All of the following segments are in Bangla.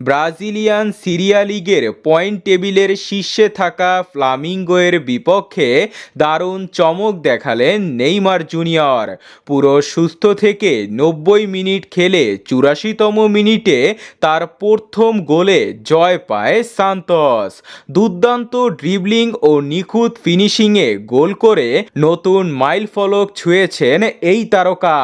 ব্রাজিলিয়ান সিরিয়া লিগের পয়েন্ট টেবিলের শীর্ষে থাকা ফ্লামিঙ্গোয়ের বিপক্ষে দারুণ চমক দেখালেন নেইমার জুনিয়র। পুরো সুস্থ থেকে নব্বই মিনিট খেলে চুরাশিতম মিনিটে তার প্রথম গোলে জয় পায় সান্তোস। দুর্দান্ত ড্রিবলিং ও নিখুঁত ফিনিশিংয়ে গোল করে নতুন মাইল ফলক ছুঁয়েছেন এই তারকা।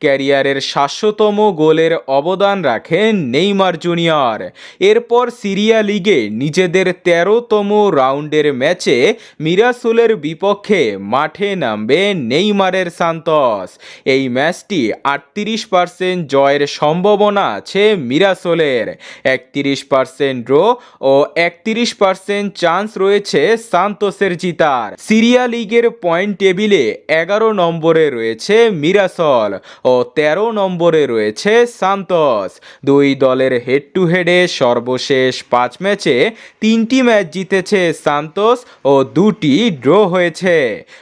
ক্যারিয়ারের সাতশোতম গোলের অবদান রাখেন নেইমার জুনিয়র। এরপর সিরিয়া লিগে নিজেদের তেরোতম রাউন্ডের ম্যাচে মিরাসুলের বিপক্ষে মাঠে নামবে নেইমারের সান্তোস। এই ম্যাচটি আটত্রিশ পার্সেন্ট জয়ের সম্ভাবনা আছে মিরাসোলের। একত্রিশ পার্সেন্ট ড্র ও একত্রিশ পার্সেন্ট চান্স রয়েছে সান্তোসের জিতার। সিরিয়া লিগের পয়েন্ট টেবিলে এগারো নম্বরে রয়েছে মিরাসল ও তেরো নম্বরে রয়েছে সান্তোস। দুই দলের হেড টু হেডে সর্বশেষ পাঁচ ম্যাচে তিনটি ম্যাচ জিতেছে সান্তোস ও দুটি ড্র হয়েছে।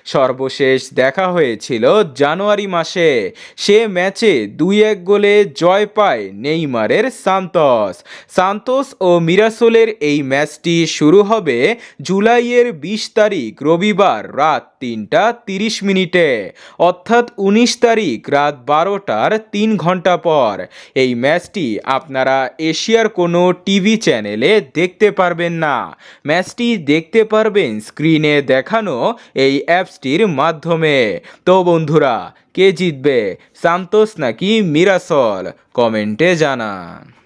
সর্বশেষ দেখা হয়েছিল জানুয়ারি মাসে। সে ম্যাচে দুই এক গোলে জয় পায় নেইমারের সান্তোস। সান্তোস ও মিরাসোলের এই ম্যাচটি শুরু হবে জুলাইয়ের বিশ তারিখ রবিবার রাত তিনটা তিরিশ মিনিটে। অর্থাৎ উনিশ তারিখ রাত বারোটার তিন ঘণ্টা পর। এই ম্যাচটি আপনারা এশিয়ার কোনো টিভি চ্যানেলে দেখতে পারবেন না। ম্যাচটি দেখতে পারবেন স্ক্রিনে দেখানো এই অ্যাপসটির মাধ্যমে। তো বন্ধুরা, কে জিতবে? সান্তোস নাকি মিরাসল? কমেন্টে জানান।